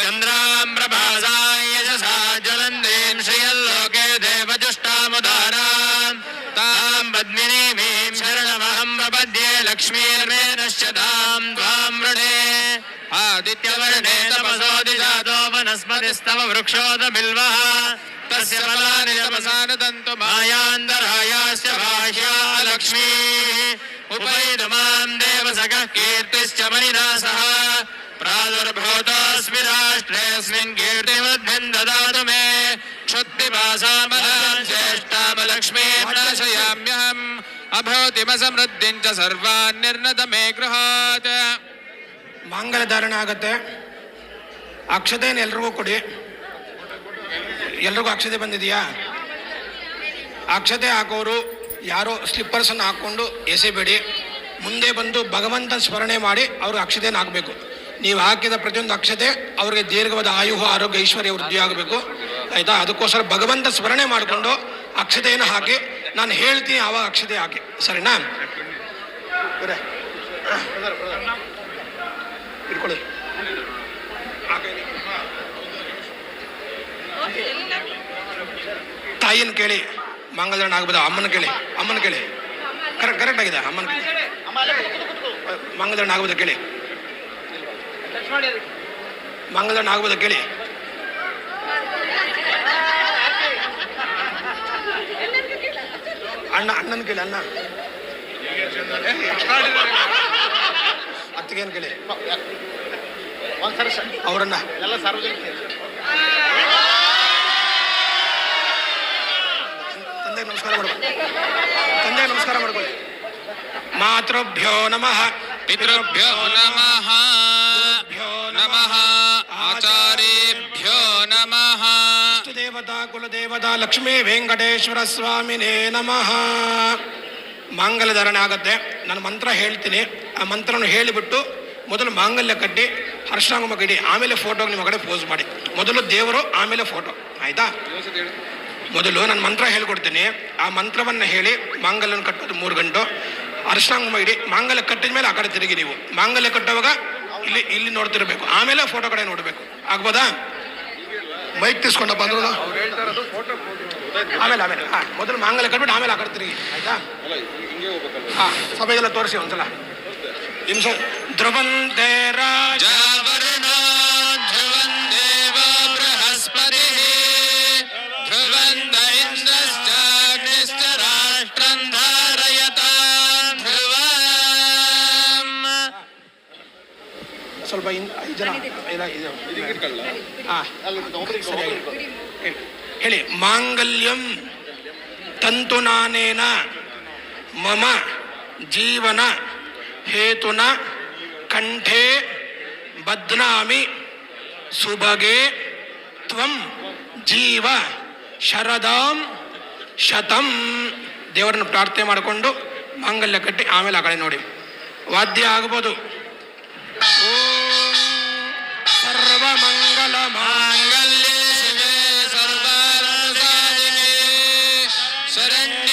चन्द्रां प्रभासां यशसा ज्वलन्तीं श्रियल्लोके देवजुष्टामुदाराम् तां पद्मिनीमीं शरणमहं प्रपद्ये लक्ष्मीर्मे नश्यतां त्वां वृणे आदित्यवर्णे तपसोदिजातो वनस्पतिस्तव वृक्षोदबिल्वः तस्य फलानि तपसा नदन्तु मायान्दरायास्य भाष्या लक्ष्मीः उपैतु माँ देवसखः कीर्तिश्च मणिना सह प्रादुर्भूतोऽस्मि राष्ट्रेऽस्मिन् कीर्तिमद्भिन् ददातु मे क्षुत्पिपासामदां ज्येष्ठामलक्ष्मीं नाशयाम्यहम् अभूतिमसमृद्धिं च सर्वान् निर्नत मे गृहात् ಮಾಂಗಲ್ಯ ಧಾರಣೆ ಆಗತ್ತೆ ಅಕ್ಷತೆಯನ್ನು ಎಲ್ರಿಗೂ ಕೊಡಿ ಎಲ್ರಿಗೂ ಅಕ್ಷತೆ ಬಂದಿದೆಯಾ ಅಕ್ಷತೆ ಹಾಕೋರು ಯಾರೋ ಸ್ಲಿಪ್ಪರ್ಸನ್ನು ಹಾಕ್ಕೊಂಡು ಎಸೆಬೇಡಿ ಮುಂದೆ ಬಂದು ಭಗವಂತನ ಸ್ಮರಣೆ ಮಾಡಿ ಅವ್ರಿಗೆ ಅಕ್ಷತೆಯನ್ನು ಹಾಕಬೇಕು ನೀವು ಹಾಕಿದ ಪ್ರತಿಯೊಂದು ಅಕ್ಷತೆ ಅವರಿಗೆ ದೀರ್ಘವಾದ ಆಯು ಆರೋಗ್ಯ ಐಶ್ವರ್ಯ ವೃದ್ಧಿ ಆಗಬೇಕು ಆಯಿತಾ ಅದಕ್ಕೋಸ್ಕರ ಭಗವಂತ ಸ್ಮರಣೆ ಮಾಡಿಕೊಂಡು ಅಕ್ಷತೆಯನ್ನು ಹಾಕಿ ನಾನು ಹೇಳ್ತೀನಿ ಆವಾಗ ಅಕ್ಷತೆ ಹಾಕಿ ಸರಿನಾ ತಾಯಿಯನ್ನು ಇಟ್ಕೊಳ್ಳಿ ತಾಯಿನ ಕೇಳಿ ಮಂಗಳಧಾರಣ ಆಗ್ಬೋದು ಅಮ್ಮನ ಕೇಳಿ ಅಮ್ಮನ ಕೇಳಿ ಕರೆಕ್ಟ್ ಕರೆಕ್ಟ್ ಆಗಿದೆ ಅಮ್ಮನ ಕೇಳಿ ಮಂಗಳಧಾರಣ ಆಗ್ಬೋದು ಕೇಳಿ ಮಂಗಳಣ್ಣ ಆಗ್ಬೋದ ಕೇಳಿ? ಅಣ್ಣ ಅಣ್ಣನ ಕೇಳಿ ಅಣ್ಣ. ಅತ್ತಿಗೇನು ಕೇಳಿ. ಅವರನ್ನ. ಎಲ್ಲ ಸಾರ್ವಜನಿಕ ತಂದೆಗೆ ನಮಸ್ಕಾರ ಮಾಡ್ಕೊಳ್ಳಿ. ತಂದೆ ನಮಸ್ಕಾರ ಮಾಡ್ಕೊಳ್ಳಿ. ಮಾತೃಭ್ಯೋ ನಮಃ ಪಿತೃಭ್ಯೋ ನಮಃ. ನಮಃ ಆಚಾರ್ಯೇಭ್ಯೋ ನಮಃ ದೇವತಾ ಕುಲದೇವತಾ, ಲಕ್ಷ್ಮೀ ವೆಂಕಟೇಶ್ವರ ಸ್ವಾಮಿನೇ ನಮಃ. ಮಾಂಗಲ್ಯಧಾರಣೆ ಆಗುತ್ತೆ. ನಾನು ಮಂತ್ರ ಹೇಳ್ತೀನಿ. ಆ ಮಂತ್ರವನ್ನು ಹೇಳಿಬಿಟ್ಟು ಮೊದಲು ಮಾಂಗಲ್ಯ ಕಟ್ಟಿ ಹರ್ಷಾಂಗ ಕಟ್ಟಿ, ಆಮೇಲೆ ಫೋಟೋ ನಿಮ್ಮ ಕಡೆ ಪೋಸ್ ಮಾಡಿ. ಮೊದಲು ದೇವರು, ಆಮೇಲೆ ಫೋಟೋ ಆಯಿತಾ? ಮೊದಲು ನಾನು ಮಂತ್ರ ಹೇಳ್ಕೊಡ್ತೀನಿ. ಆ ಮಂತ್ರವನ್ನು ಹೇಳಿ ಮಾಂಗಲ್ಯನ ಕಟ್ಟೋದು ಮೂರು ಗಂಟು. ಅರ್ಶಾಂಗಮ ಇಡಿ, ಮಾಂಗಲ್ಯ ಕಟ್ಟಿದ ಮೇಲೆ ಆ ಕಡೆ ತಿರುಗಿ ನೀವು. ಮಾಂಗಲ್ಯ ಕಟ್ಟುವಾಗ ಇಲ್ಲಿ ಇಲ್ಲಿ ನೋಡ್ತಿರ್ಬೇಕು. ಆಮೇಲೆ ಫೋಟೋ ಕಡೆ ನೋಡಬೇಕು. ಆಗ್ಬೋದಾ? ಮೈಕ್ ತಿಸ್ಕೊಂಡ ಬಂದ್ರು ಆಮೇಲೆ ಆಮೇಲೆ. ಮೊದಲು ಮಾಂಗಲ್ಯ ಕಟ್ಬಿಟ್ಟು ಆಮೇಲೆ ಹಾಕಿರ್ತೀರಿ ಆಯ್ತಾ? ಹಾ, ಸಭೆಗೆಲ್ಲ ತೋರಿಸಿ ಒಂದ್ಸಲ. ನಿಮಿಷ ಧ್ರುವಂತೆ ರಾಜ ಸ್ವಲ್ಪ ಇನ್ ಐದು ಜನ. ಇಲ್ಲ ಇದು ಹಾ. ಸರಿಯಾಗಿ ಹೇಳಿ. ಹೇಳಿ. ಮಾಂಗಲ್ಯಂ ತಂತುನಾನೇನ ಮಮ ಜೀವನ ಹೇತುನ ಕಂಠೆ ಬದ್ನಾಮಿ ಸುಭಗೆ ತ್ವಂ ಜೀವ ಶರದಾಂ ಶತಂ. ದೇವರನ್ನು ಪ್ರಾರ್ಥನೆ ಮಾಡಿಕೊಂಡು ಮಾಂಗಲ್ಯ ಕಟ್ಟಿ ಆಮೇಲೆ ಆ ಕಡೆ ನೋಡಿ. ವಾದ್ಯ ಆಗ್ಬೋದು. ಮಾಂಗಲ್ಯ ಶಿವೆ ಸರ್ವಾರ ಶರಣ್ಯ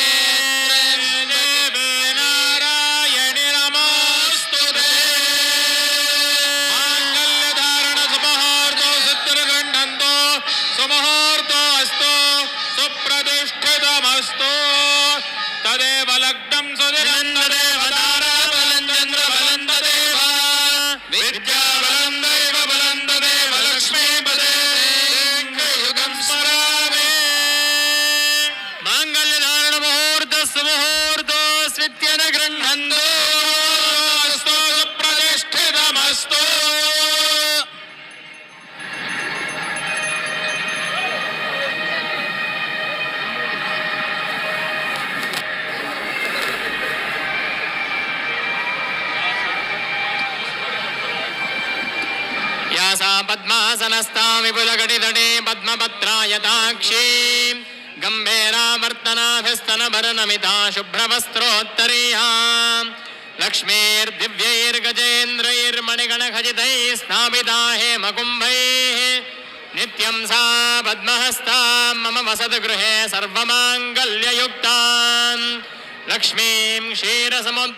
ಸುಪ್ರತಿಷ್ಠಿತಮಸ್ತು. గృహందో ప్రతిష్ఠితమస్తు పద్మాసనస్థా విపులగటితటే పద్మపత్రాయతాక్షీ सा पद्मासनस्था विपुलघटितटे पद्मपत्रायताक्षी गम्भीरावर्तनाभिस्तनभरनमिता शुभ्रवस्त्रोत्तरीया लक्ष्मीर्दिव्यैर्गजेन्द्रैर्मणिगणखचितैः स्थापिता हेमकुम्भैः नित्यं सा पद्महस्ता मम वसद्गृहे सर्वमाङ्गल्ययुक्ताम् लक्ष्मीं क्षीरसमुद्